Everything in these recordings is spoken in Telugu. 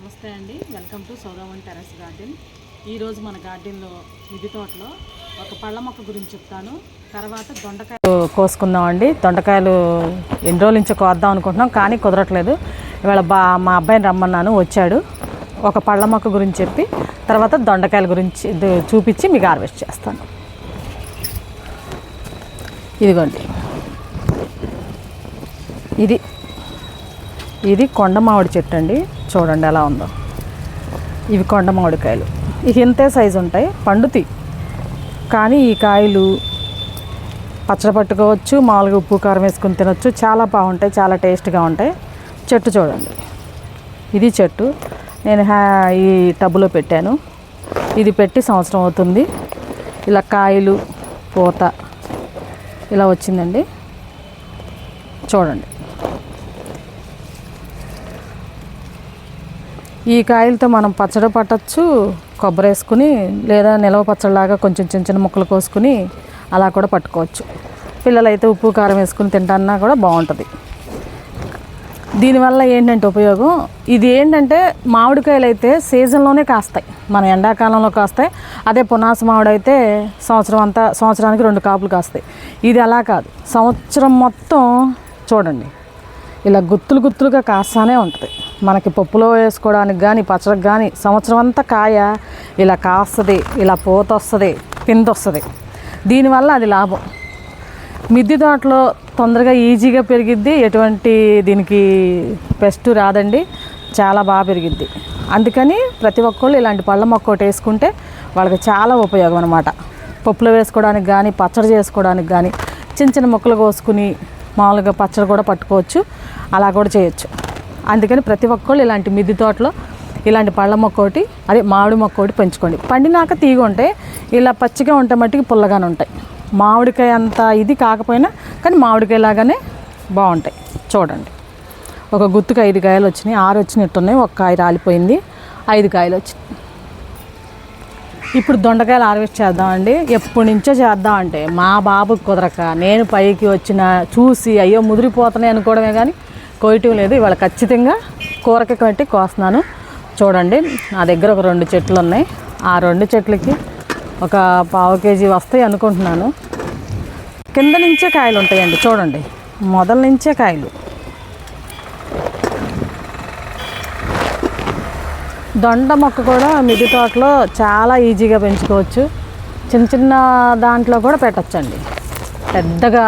నమస్తే అండి. Welcome to Saudavan terrace garden. ఈరోజు మన గార్డెన్లో మిది తోటలో ఒక పళ్ళ మొక్క గురించి చెప్తాను. తర్వాత దొండకాయలు కోసుకుందాం అండి. దొండకాయలు ఎన్ని రోజుల నుంచి కోద్దాం అనుకుంటున్నాం కానీ కుదరట్లేదు. ఇవాళ బా మా అబ్బాయిని రమ్మన్నాను వచ్చాడు. ఒక పళ్ళ మొక్క గురించి చెప్పి తర్వాత దొండకాయల గురించి చూపించి మీకు హార్వెస్ట్ చేస్తాను. ఇదిగోండి. ఇది ఇది కొండ మామిడి చెట్టు అండి. చూడండి ఎలా ఉందో. ఇవి కొండ మామిడికాయలు. ఇవి ఇంతే సైజు ఉంటాయి పండుతాయి. కానీ ఈ కాయలు పచ్చడి పట్టుకోవచ్చు మామూలుగా ఉప్పు కారం వేసుకుని తినొచ్చు. చాలా బాగుంటాయి చాలా టేస్ట్గా ఉంటాయి. చెట్టు చూడండి. ఇది చెట్టు. నేను హ్యా ఈ టబ్బులో పెట్టాను. ఇది పెట్టి సంవత్సరం అవుతుంది. ఇలా కాయలు పూత ఇలా వచ్చిందండి. చూడండి. ఈ కాయలతో మనం పచ్చడి పట్టచ్చు కొబ్బరి వేసుకుని లేదా నిలవ పచ్చడిలాగా కొంచెం చిన్న చిన్న ముక్కలు కోసుకుని అలా కూడా పట్టుకోవచ్చు. పిల్లలైతే ఉప్పు కారం వేసుకుని తింటాన్నా కూడా బాగుంటుంది. దీనివల్ల ఏంటంటే ఉపయోగం? ఇది ఏంటంటే మామిడికాయలు అయితే సీజన్లోనే కాస్తాయి. మన ఎండాకాలంలో కాస్తాయి. అదే పునాస మామిడి అయితే సంవత్సరం అంతా సంవత్సరానికి రెండు కాపులు కాస్తాయి. ఇది అలా కాదు. సంవత్సరం మొత్తం చూడండి. ఇలా గుత్తులు గుత్తులుగా కాస్తానే ఉంటుంది. మనకి పప్పులో వేసుకోవడానికి కానీ పచ్చడికి కానీ సంవత్సరం అంతా కాయ ఇలా కాస్తుంది ఇలా పూత వస్తుంది పిందొస్తుంది. వస్తుంది దీనివల్ల అది లాభం. మిద్ది తోటలో తొందరగా ఈజీగా పెరిగిద్ది ఎటువంటి దీనికి పెస్ట్ రాదండి చాలా బాగా పెరిగిద్ది. అందుకని ప్రతి ఒక్కళ్ళు ఇలాంటి పళ్ళ మొక్క ఒకటి వేసుకుంటే వాళ్ళకి చాలా ఉపయోగం అనమాట పప్పులో వేసుకోవడానికి కానీ పచ్చడి చేసుకోవడానికి కానీ చిన్న చిన్న ముక్కలు కోసుకుని మామూలుగా పచ్చడి కూడా పట్టుకోవచ్చు అలా కూడా చేయొచ్చు. అందుకని ప్రతి ఒక్కళ్ళు ఇలాంటి మిద్దె తోటలో ఇలాంటి పళ్ళ మొక్క ఒకటి అదే మామిడి మొక్క ఒకటి పెంచుకోండి. పండినాక తీగ ఉంటాయి ఇలా పచ్చిగా ఉంటే మట్టికి పుల్లగానే ఉంటాయి. మామిడికాయ అంత ఇది కాకపోయినా కానీ మామిడికాయ లాగానే బాగుంటాయి. చూడండి. ఒక గుత్తుకు ఐదు కాయలు వచ్చినాయి. ఆరు వచ్చినట్టున్నాయి. ఒక కాయ రాలిపోయింది. ఐదు కాయలు వచ్చినాయి. ఇప్పుడు దొండకాయలు హార్వెస్ట్ చేద్దామండి. ఎప్పటి నుంచో చేద్దామంటే మా బాబుకి కుదరక. నేను పైకి వచ్చిన చూసి అయ్యో ముదిరిపోతున్నాయి అనుకోవడమే కానీ కోయటం లేదు. ఇవాళ ఖచ్చితంగా కూరకి కట్టి కోస్తున్నాను. చూడండి నా దగ్గర ఒక రెండు చెట్లు ఉన్నాయి. ఆ రెండు చెట్లకి ఒక పావు కేజీ వస్తాయి అనుకుంటున్నాను. కింద నుంచే కాయలు ఉంటాయండి చూడండి. మొదల నుంచే కాయలు. దొండ మొక్క కూడా మిద్దె తోటలో చాలా ఈజీగా పెంచుకోవచ్చు. చిన్న చిన్న దాంట్లో కూడా పెట్టచ్చండి. పెద్దగా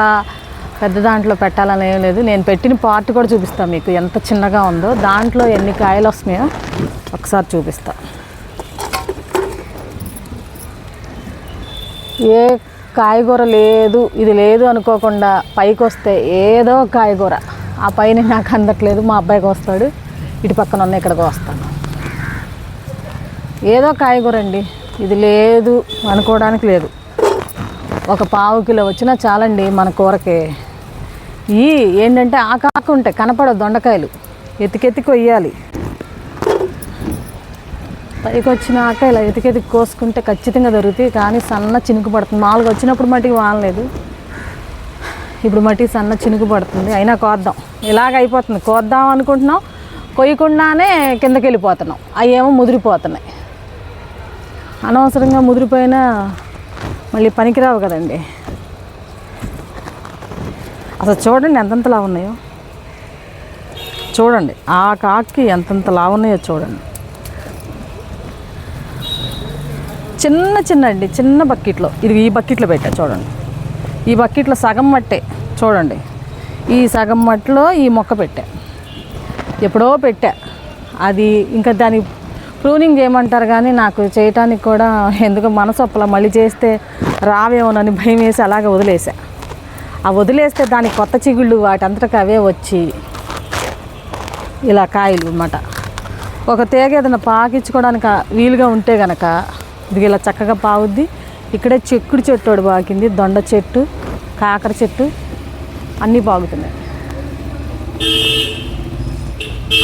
పెద్ద దాంట్లో పెట్టాలని ఏం లేదు. నేను పెట్టిన పార్ట్ కూడా చూపిస్తాను మీకు. ఎంత చిన్నగా ఉందో. దాంట్లో ఎన్ని కాయలు వస్తున్నాయో ఒకసారి చూపిస్తా. ఏ కాయగూర లేదు. ఇది లేదు అనుకోకుండా పైకి వస్తే ఏదో కాయగూర. ఆ పైన నాకు అందట్లేదు. మా అబ్బాయికి వస్తాడు. ఇటు పక్కన ఉన్న ఇక్కడికి వస్తాను. ఏదో కాయగూర అండి. ఇది లేదు అనుకోవడానికి లేదు. ఒక పావు కిలో వచ్చినా చాలండి మన కూరకి. ఈ ఏంటంటే ఆకాకు ఉంటాయి కనపడవు దొండకాయలు. ఎతికెత్తి కొయ్యాలి. పైకి వచ్చినాక ఇలా ఎతికెతికి కోసుకుంటే ఖచ్చితంగా దొరుకుతాయి. కానీ సన్న చినుకు పడుతుంది. మామూలుగా వచ్చినప్పుడు మట్టికి వానలేదు ఇప్పుడు మట్టి సన్న చినుకు పడుతుంది. అయినా కోద్దాం. ఇలాగ అయిపోతుంది. కోద్దాం అనుకుంటున్నాం. కొయ్యకుండానే కిందకి వెళ్ళిపోతున్నాం. అవి ఏమో ముదిరిపోతున్నాయి. అనవసరంగా ముదిరిపోయినా మళ్ళీ పనికిరావు కదండి. అసలు చూడండి ఎంతెంతలా ఉన్నాయో. చూడండి ఆ కాకి ఎంతంత లావు ఉన్నాయో చూడండి. చిన్న చిన్న అండి చిన్న బకెట్లో ఇది ఈ బకెట్లో పెట్టా చూడండి. ఈ బకెట్లో సగం మట్టే చూడండి. ఈ సగం మట్టిలో ఈ మొక్క పెట్టా. ఎప్పుడో పెట్టా. అది ఇంకా దాని ప్రూనింగ్ చేయమంటారు కానీ నాకు చేయటానికి కూడా ఎందుకు మనసు అప్పలా మళ్ళీ చేస్తే రావేమోనని భయం వేసి అలాగే వదిలేసా. ఆ వదిలేస్తే దానికి కొత్త చిగుళ్ళు వాటి అంతటికి అవే వచ్చి ఇలా కాయలు అన్నమాట. ఒక తీగ ఏదైనా పాకించుకోవడానికి వీలుగా ఉంటే గనక ఇది ఇలా చక్కగా పావుద్ది. ఇక్కడే చెక్కుడు చెట్టు పాకింది దొండ చెట్టు కాకర చెట్టు అన్నీ పాగుతున్నాయి.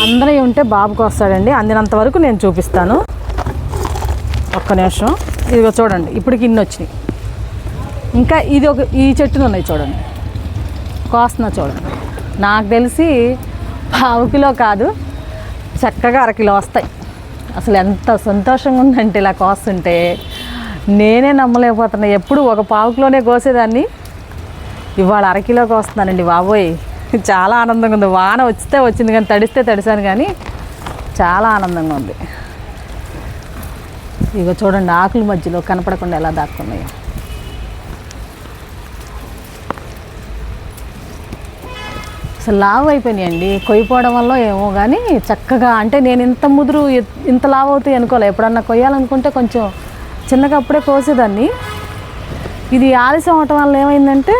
అందరూ ఉంటే బాబుకి వస్తాడండి. అందినంత వరకు నేను చూపిస్తాను. ఒక్క నిమిషం. ఇదిగో చూడండి ఇప్పటికి ఇన్ని వచ్చినాయి. ఇంకా ఇది ఒక ఈ చెట్టులు ఉన్నాయి చూడండి. కోస్తున్నా చూడండి నాకు తెలిసి పావు కిలో కాదు చక్కగా అరకిలో వస్తాయి. అసలు ఎంత సంతోషంగా ఉందంటే ఇలా కోస్తుంటే. నేనే నమ్మలేకపోతున్నా. ఎప్పుడు ఒక పావుకిలోనే కోసేదాన్ని. ఇవాళ అరకిలోకి వస్తున్నానండి బాబోయ్. చాలా ఆనందంగా ఉంది. వాన వచ్చితే వచ్చింది కానీ తడిస్తే తడిసాను కానీ చాలా ఆనందంగా ఉంది. ఇగో చూడండి ఆకుల మధ్యలో కనపడకుండా ఎలా దాక్కున్నాయో. అసలు లావు అయిపోయినాయండి. కొయ్యిపోవడం వల్ల ఏమో కానీ చక్కగా అంటే నేను ఇంత ముదురు ఇంత లావు అవుతాయి అనుకోలే. ఎప్పుడన్నా కొయ్యాలనుకుంటే కొంచెం చిన్నగా అప్పుడే కోసేదాన్ని. ఇది ఆలస్యం అవటం వల్ల ఏమైందంటే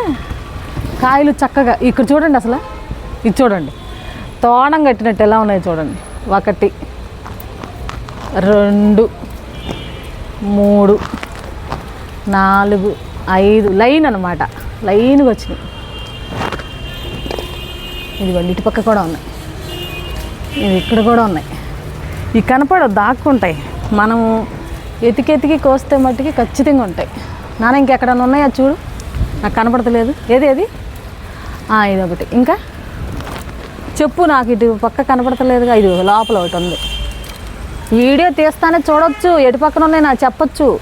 కాయలు చక్కగా ఇక్కడ చూడండి అసలు. ఇది చూడండి. తోణం కట్టినట్టు ఎలా ఉన్నాయి చూడండి. ఒకటి రెండు మూడు నాలుగు ఐదు లైన్ అనమాట లైన్గా వచ్చినాయి. ఇదిగోండి ఇటు పక్క కూడా ఉన్నాయి. ఇవి ఇక్కడ కూడా ఉన్నాయి. ఇవి కనపడవు దాక్కుంటాయి. మనము ఎతికెతికి కోస్తే మట్టికి ఖచ్చితంగా ఉంటాయి. నాన్న ఇంకెక్కడన్నా ఉన్నాయా చూడు? నాకు కనపడతలేదు. ఏది ఏది? ఇది ఒకటి. ఇంకా? చెప్పు నాకు ఇటు పక్క కనపడతలేదుగా. ఇది లోపల ఒకటి ఉంది. వీడియో తీస్తానే చూడొచ్చు. ఎటు పక్కన ఉన్నాయి నాకు చెప్పొచ్చు.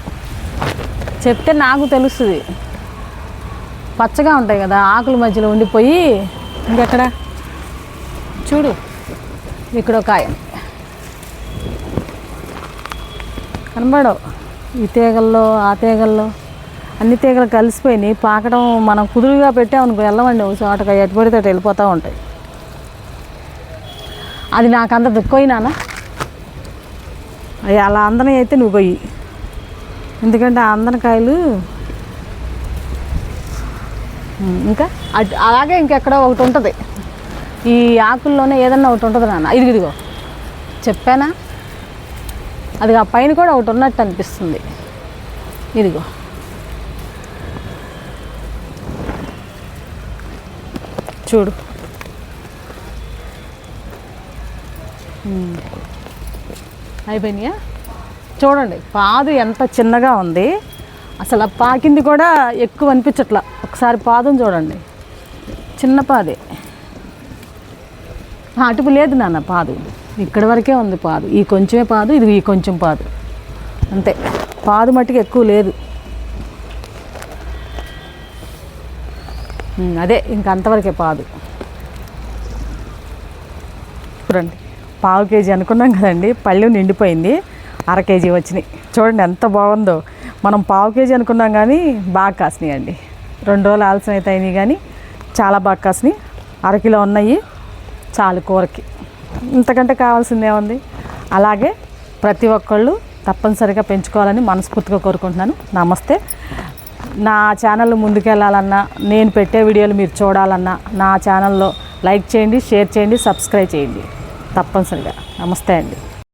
చెప్తే నాకు తెలుస్తుంది. పచ్చగా ఉంటాయి కదా ఆకుల మధ్యలో ఉండిపోయి. ఇంకెక్కడ? చూడు. ఇక్కడ ఒక ఆయన కనబడవు. ఈ తీగల్లో ఆ తీగల్లో అన్ని తీగలు కలిసిపోయినాయి. పాకడం మనం కుదురుగా పెట్టామనుకో వెళ్ళమండి చోటగా ఎటు పడితే అటు వెళ్ళిపోతూ ఉంటాయి. అది నాకు అంత అవి అలా అందని అయితే నువ్వు పోయి. ఎందుకంటే ఆ అందనకాయలు ఇంకా అలాగే ఇంకెక్కడో ఒకటి ఉంటుంది. ఈ ఆకుల్లోనే ఏదన్నా ఒకటి ఉంటుంది నాన్న. ఇది ఇదిగో. చెప్పానా? అది ఆ పైన కూడా ఒకటి ఉన్నట్టు అనిపిస్తుంది. ఇదిగో. చూడు. అయిపోయినాయా? చూడండి పాదు ఎంత చిన్నగా ఉంది. అసలు ఆ పాకింది కూడా ఎక్కువ అనిపించట్లా. ఒకసారి పాదం చూడండి. చిన్న పాదే. అటుపు లేదు నాన్న పాదు. ఇక్కడ వరకే ఉంది పాదు. ఈ కొంచెమే పాదు ఇది ఈ కొంచెం పాదు. అంతే. పాదు మట్టుకు ఎక్కువ లేదు. అదే ఇంక అంతవరకే పాదు. చూడండి పావు కేజీ అనుకున్నాం కదండి పళ్ళు నిండిపోయింది అర కేజీ వచ్చినాయి. చూడండి ఎంత బాగుందో. మనం పావు కేజీ అనుకున్నాం కానీ బాగా కాసినాయి అండి. రెండు రోజులు ఆలస్యం అయితే అయినాయి కానీ చాలా బాగా కాసినాయి. అరకిలో ఉన్నాయి. చాలు కూరకి. ఇంతకంటే కావాల్సిందే ఉంది అలాగే ప్రతి ఒక్కళ్ళు తప్పనిసరిగా పెంచుకోవాలని మనస్ఫూర్తిగా కోరుకుంటున్నాను. నమస్తే. నా ఛానల్ ముందుకెళ్ళాలన్నా నేను పెట్టే వీడియోలు మీరు చూడాలన్నా నా ఛానల్లో లైక్ చేయండి షేర్ చేయండి సబ్స్క్రైబ్ చేయండి. తప్పనిసరిగా. నమస్తే అండి.